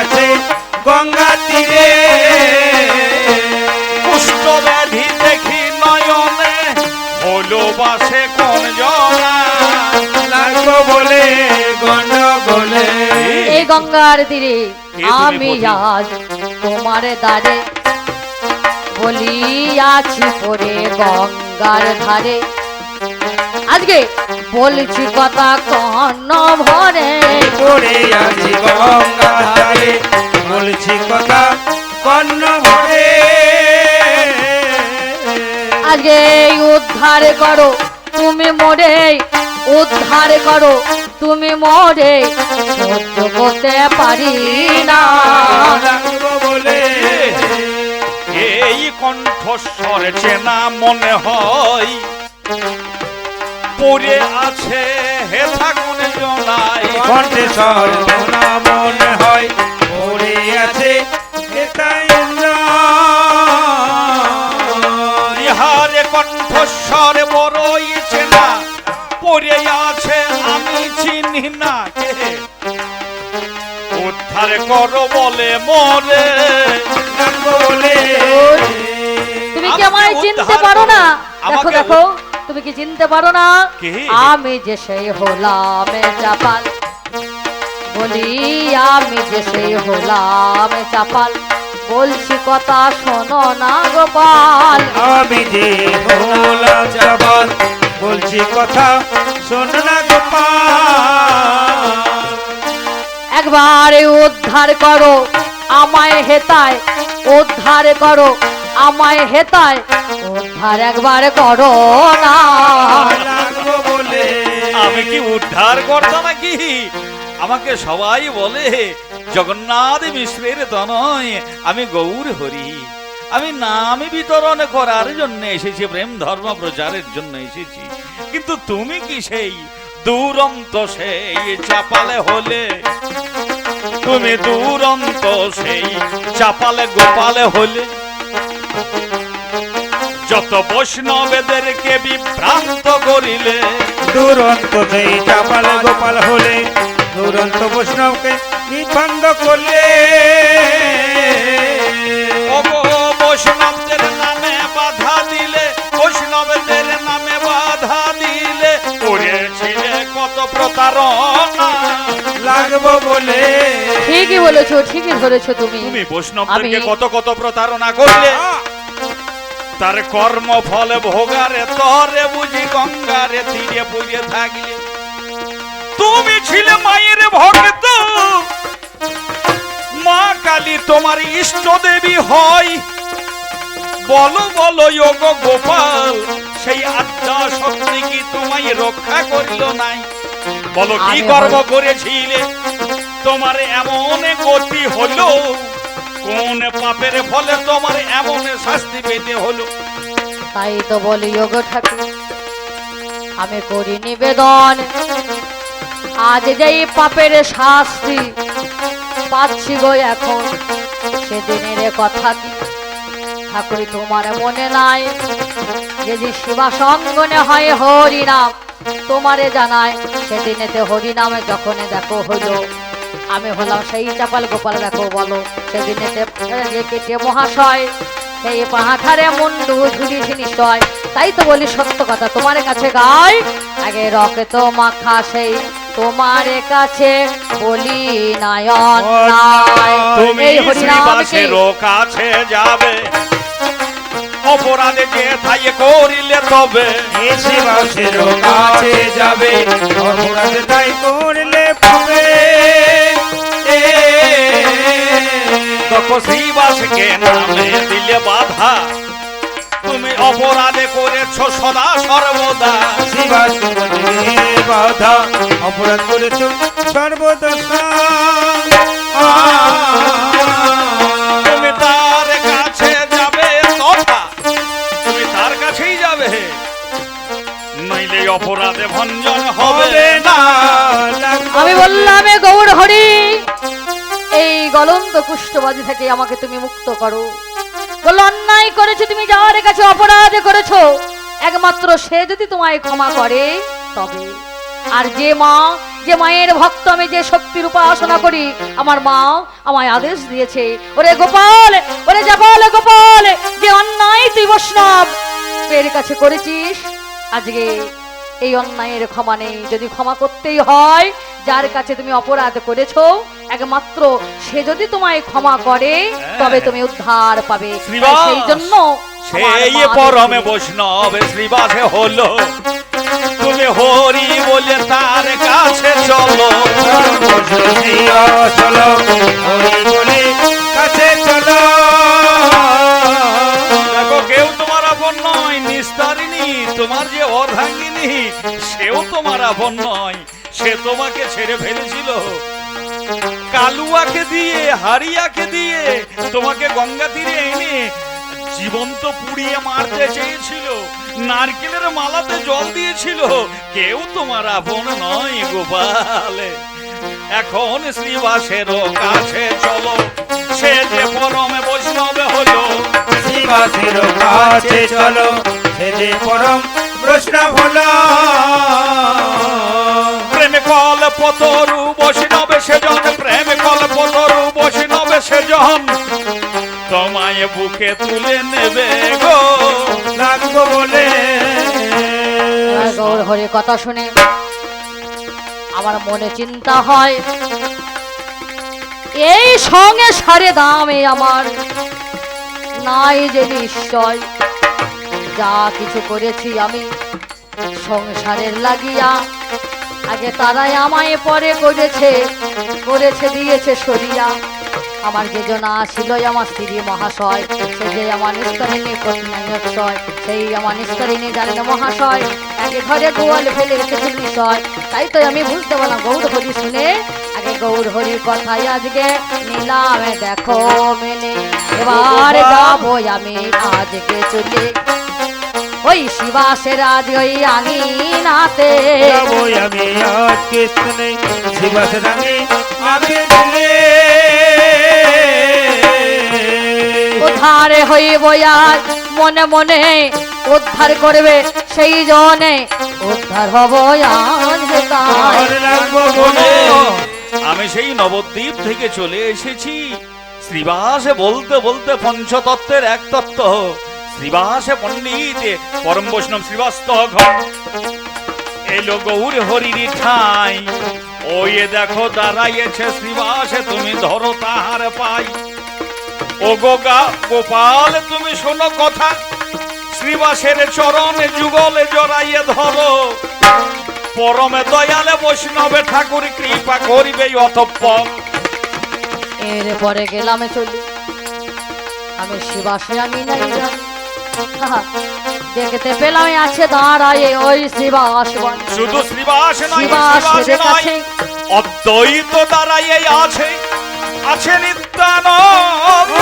আছে গঙ্গা তীরে। কুষ্ঠ ব্যাধি দেখি নয়নে হলো বাসে কোন জনা। লাগবো বলে গন্ডগোলে এই গঙ্গার তীরে আমি বলি? আজ তোমার দ্বারে বলিয়াছি পরে গঙ্গার ধারে। আজকে বলছি কথা কন্ন ভরে। পড়ে আছি গঙ্গা আজকে উদ্ধার করো তুমি মোরে উদ্ধার করো তুমি মোরে সহ্য করতে পারি না। বলে এই কণ্ঠস্বর চেনা মনে হয়। পড়ে আছে হে থাকুন জনাই। কণ্ঠেশ্বর করো বলে মরে। বলে তুমি কি আমায় চিনতে পারো না? দেখো দেখো তুমি কি চিনতে পারো না? আমি যে সেই হলাম চাপাল। বলি আমি যে সেই হলাম চাপাল। বলছি কথা শোনো না গোপাল আমি যে হলাম জবান বলছি কথা শোন না গোপাল একবার উদ্ধার করো আমায় হেতায় উদ্ধার করো আমায় হেতায় উদ্ধার একবার করো না। আমি কি উদ্ধার করতাম নাকি? আমাকে সবাই বলে জগন্নাথ মিশ্রের তনয় আমি গৌর হরি। আমি নাম বিতরণ করার জন্য এসেছি প্রেম ধর্ম প্রচারের জন্য এসেছি। কিন্তু তুমি কি সেই দুরন্ত সেই চাপালে হলে। তুমি দুরন্ত সেই চাপালে গোপালে হলে। যত বৈষ্ণবেদেরকে বিভ্রান্ত করিলে। দুরন্ত সেই চাপাল গোপাল হলে, দুরন্ত বৈষ্ণবকে বিভঙ্গ করলে। লাগবো বলে। ঠিকই বলেছ ঠিকই ধরেছো তুমি। তুমি বৈষ্ণবদেরকে কত কত প্রতারণা করলে? তার কর্ম ফল ভোগারে তরে বুঝি গঙ্গারে তীরে থাকলে। তুমি ছিলে মায়ের ভক্ত। মা কালী তোমার ইষ্ট দেবী হয়। বলো বলো যোগ গোপাল সেই আত্মা শক্তি কি তোমায় রক্ষা করিল নাই? বলো কি কর্ম করেছিলে? তোমার এমন গতি হলো কোন পাপের ফলে তোমার এমন শাস্তি পেতে হলো? তাই তো বলি যোগ ঠাকুর আমি করি নিবেদন। আজ যেই পাপের শাস্তি পাচ্ছি গো এখন সেদিনের কথা কি? ঠাকুর তোমার মনে নাই যদি শিবা সঙ্গনে হয় হরিনাম তোমারে জানায় সেদিনেতে হরিনামে যখন দেখো হইল আমি হলাম সেই চাপাল গোপাল দেখো বলো সেদিনেতে কেটে মহাশয় সেই পাহাঠারে মুন্ডু ঝুলি নিশ্চয় তাই তো বলি সত্য কথা তোমার কাছে গায় আগে রক্ত মাখা সেই তোমার কাছে বলি নায়ন নাই। তুমি শ্রীবাসেরও কাছে যাবে অপরাধে যে থাই করিলে তবে এসে বাসের কাছে যাবে। অপরাধ তাই করলে এ, তখন নামে দিলে বাধা। তুমি অপরাধে করেছ সদা সর্বদা। বলে বাধা। অপরাধ করেছ সর্বদশা গলন্ত কুষ্ঠবাজি থেকে আমাকে তুমি মুক্ত করো। বলল, অন্যায় করেছ, তুমি যাওয়ার কাছে অপরাধ করেছ, একমাত্র সে যদি তোমায় ক্ষমা করে, তবে। আর যে মা, যে মায়ের ভক্ত, আমি যে শক্তির উপাসনা করি, আমার মা আমায় আদেশ দিয়েছে, ওরে গোপাল, ওরে যাবল গোপাল, যে অন্যায় তুই বৈষ্ণব, এর কাছে করেছিস, আজকে এই অন্যায়ের ক্ষমা নেই। যদি ক্ষমা করতেই হয় যার কাছে তুমি অপরাধ করেছ একমাত্র সে যদি তোমায় ক্ষমা করে তবে তুমি উদ্ধার পাবে! সেই জন্য সেই পরমে বৈষ্ণব শ্রীবাসে হলো। তুমি হরি বলে তার কাছে চলো চলো হরি বলে কাছে চলো। দেখো কেউ তোমার আপন নয় নিস্তারিণী তোমার যে অর্ধাঙ্গিনী সেও তোমার আপন নয়। সে তোমাকে ছেড়ে ফেলেছিল। কালুয়াকে দিয়ে, হারিয়াকে দিয়ে তোমাকে গঙ্গা তীরে এনে জীবন্ত পুড়িয়ে মারতে চেয়েছিল। নারকেলের মালাতে জল দিয়েছিল। কেউ তোমার আপন নয় গোপাল। এখন শ্রীবাসের কাছে চলো। সে যে পরমে বৈষ্ণবে হলো শিবাসের কাছে চলো। সে যে পরম বৈষ্ণব হলো। কল পতরু বৈষ্ণবে সেজন প্রেমে কল পতরু বৈষ্ণবে সেজন তোমায় বুকে তুলে নেবে গো লাগবো বলে। গৌর হরি কথা শুনে আমার মনে চিন্তা হয়, এই সঙ্গে সারে দামে আমার নাই যে নিশ্চয়। যা কিছু করেছি আমি সংসারের লাগিয়া আগে তারাই আমায় পরে করেছে করেছে দিয়েছে সরিয়া আমার যে জনা ছিল আমার স্ত্রী মহাশয় সে যে আমার নিস্তরিণী কন্যাশয় সেই আমার নিস্তরিণী জানেন মহাশয় আগে ঘরে গোয়াল ফেলে এসেছে নিশয় তাই তো আমি বুঝতে পারলাম গৌর হরি শুনে। আগে গৌর হরির কথাই আজকে নিলামে দেখো মেনে। এবার যাব আমি আজকে চলে। ওই শিবাসের আজ ওই আঙিনাতে। যাব আমি শিবাস রাঙে উদ্ধারে হইব আর মনে মনে উদ্ধার করবে সেই জনে। উদ্ধার হব আমি সেই নবদ্বীপ থেকে চলে এসেছি। শ্রীবাসে বলতে বলতে পঞ্চতত্ত্বের এক তত্ত্ব। শ্রীবাসে পণ্ডিত পরম বৈষ্ণব শ্রীবাস্ত এলো গৌর হরির ঠাই। ওই দেখো দাঁড়াইয়েছে শ্রীবাসে, তুমি ধরো তাহার পাই। ও গোগা গোপাল, তুমি শোনো কথা। শ্রীবাসের চরণে যুগলে জড়াইয়ে ধরো। পরমে দয়ালে বৈষ্ণবে ঠাকুর কৃপা করিবে অতঃপর। এরপরে গেলাম চলি আমি শিবাসে আমি নাই দেখতে পেলাম আছে দাঁড়ায় ওই বন। শুধু শ্রীবাস শ্রীবাস নয়। কাছে অদ্বৈত দাঁড়াই আছে। আছে নিত্যানন্দ।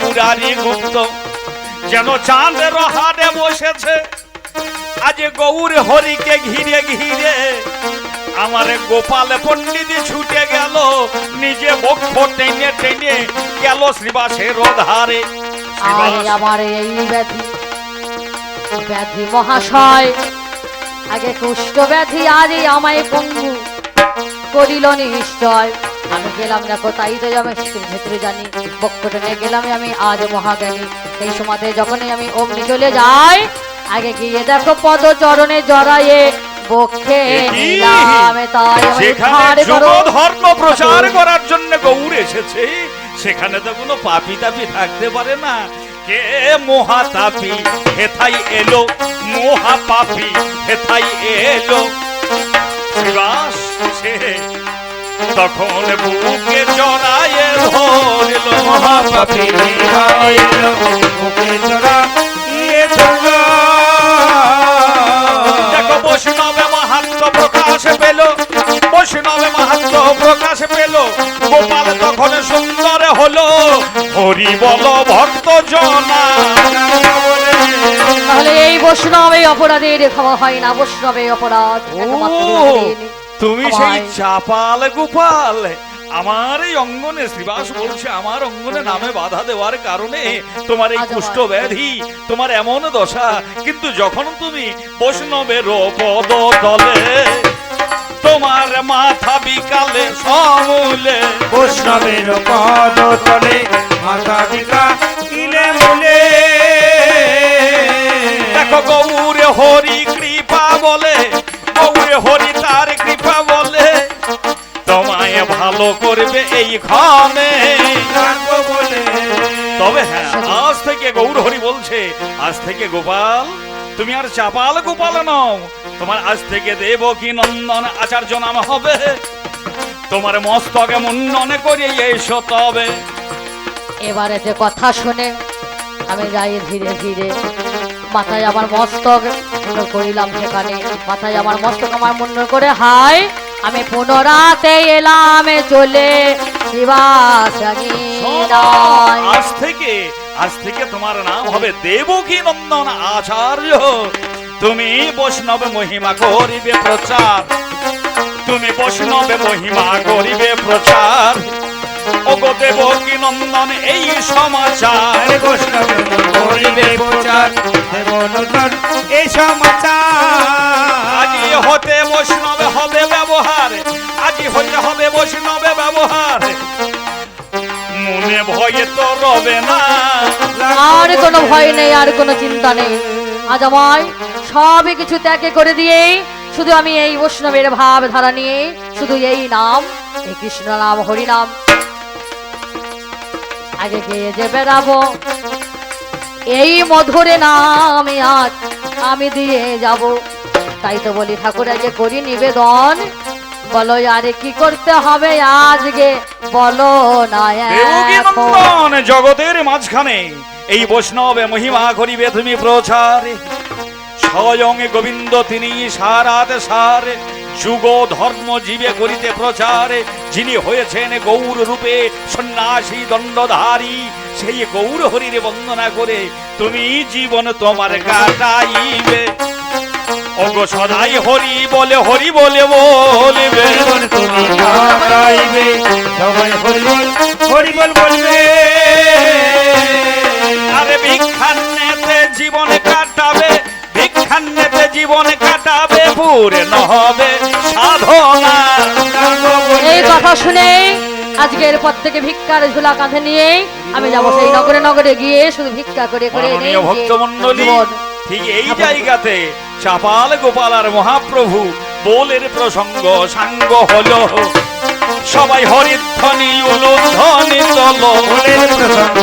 মুরারি গুপ্ত। যেন চাঁদের হারে বসেছে। আজ গৌর হরিকে ঘিরে ঘিরে আমার গোপাল পণ্ডিত ছুটে গেল। নিজে বক্ষ টেনে টেনে গেল শ্রীবাসের ধারে আমার এই ব্যাধি ব্যাধি মহাশয়। আগে কুষ্ঠ ব্যাধি আজই আমায় পঙ্গু করিল নিশ্চয়। আমি গেলাম দেখো তাই তো আমি শীতের ভেতরে জানি। বক্ষ টেনে গেলাম আমি আজ মহাজ্ঞানী। এই সময়তে যখনই আমি অগ্নি চলে যাই আগে গিয়ে দেখো পদ চরণে জড়ায়ে। আমি সেখানে ধর্ম প্রচার করার জন্য গৌর এসেছে সেখানে তো কোনো পাপি তাপি থাকতে পারে না। কে মহা তাপি হেথাই এলো মহা পাপি হেথাই এলো। শ্রীবাস সে তখন বুকে জড়ায়ে ধরল মহাপাপী হইল মুখে চড়া হরি বল ভক্ত জনা। তাহলে এই বৈষ্ণবে অপরাধের খাওয়া হয় না বৈষ্ণবে অপরাধ তুমি সেই চাপাল গোপাল আমার এই অঙ্গনে শ্রীবাস বলছে আমার অঙ্গনে নামে বাধা দেওয়ার কারণে তোমার এই। কুষ্ঠ ব্যাধি তোমার এমন দশা কিন্তু যখন তুমি বৈষ্ণবের পদ তলে তোমার মাথা বিকালে সমূলে। বৈষ্ণবের পদ তলে মাথা বিকা ইলে মুলে। দেখো গৌরে হরি কৃপা বলে গৌরে হরি তার কৃপা বলে। তোমায় ভালো করবে রাখব বলে। তবে হ্যাঁ আজ থেকে গৌর হরি বলছে আজ থেকে গোপাল তুমি আর চাপাল গোপাল নও। তোমার আজ থেকে দেব কি নন্দন আচার্য নাম হবে। তোমার মস্তকে মুন্ডনে করে এসো তবে। এবারে যে কথা শুনে আমি যাই ধীরে ধীরে। মাথায় আমার মস্তক করিলাম সেখানে। মাথায় আমার মস্তক আমার মুন্ডন করে হাই আমি পুনরাতে এলাম চলে। শোনো, আজ থেকে আজ থেকে তোমার নাম হবে দেবকী নন্দন আচার্য। তুমি বৈষ্ণব মহিমা করিবে প্রচার। তুমি বৈষ্ণবে মহিমা করিবে প্রচার। ওগো দেবকী নন্দন, এই সমাচার। আরে আর কোনো ভয় নেই, আর কোনো চিন্তা নেই। আজ আমায় সবই কিছু ত্যাগে করে দিয়ে শুধু আমি এই বৈষ্ণবের ভাব ধারা নিয়ে শুধু এই নাম, এই কৃষ্ণ নাম, হরি নাম। আগে গিয়ে যে বেড়াবো? এই মধুরে নাম আজ আমি দিয়ে যাব। তাই তো বলি ঠাকুর, আগে করি নিবেদন। বলো আরে কি করতে হবে আজকে? বলো না জগতের মাঝখানে। এই বৈষ্ণবে মহিমা করিবে তুমি প্রচার। স্বয়ং গোবিন্দ তিনি সারাত সার। যুগ ধর্ম জীবে করিতে প্রচার। যিনি হয়েছেন গৌর রূপে সন্ন্যাসী দণ্ডধারী সেই গৌর হরিরে বন্দনা করে তুমি জীবন তোমার কাটাইবে। ওগো সদাই হরি বলে হরি বলে বলবে। তুমি সবাই হরিবল হরিবল বলবে। আরে ভিক্ষান্নেতে জীবন কাটাবে ভিক্ষান্নেতে জীবন কাটাবে পূর্ণ হবে সাধনা। এই কথা শুনে আজকের পর থেকে ভিক্ষার ঝোলা কাঁধে নিয়ে আমি যাব সেই নগরে নগরে গিয়ে শুধু ভিক্ষা করে করে নিজের ঠিক এই জায়গাতে চাপাল গোপাল আর মহাপ্রভু বোলের প্রসঙ্গ সাঙ্গ হল। সবাই হরিধ্বনি উলুধ্বনি চলো বলের প্রসঙ্গ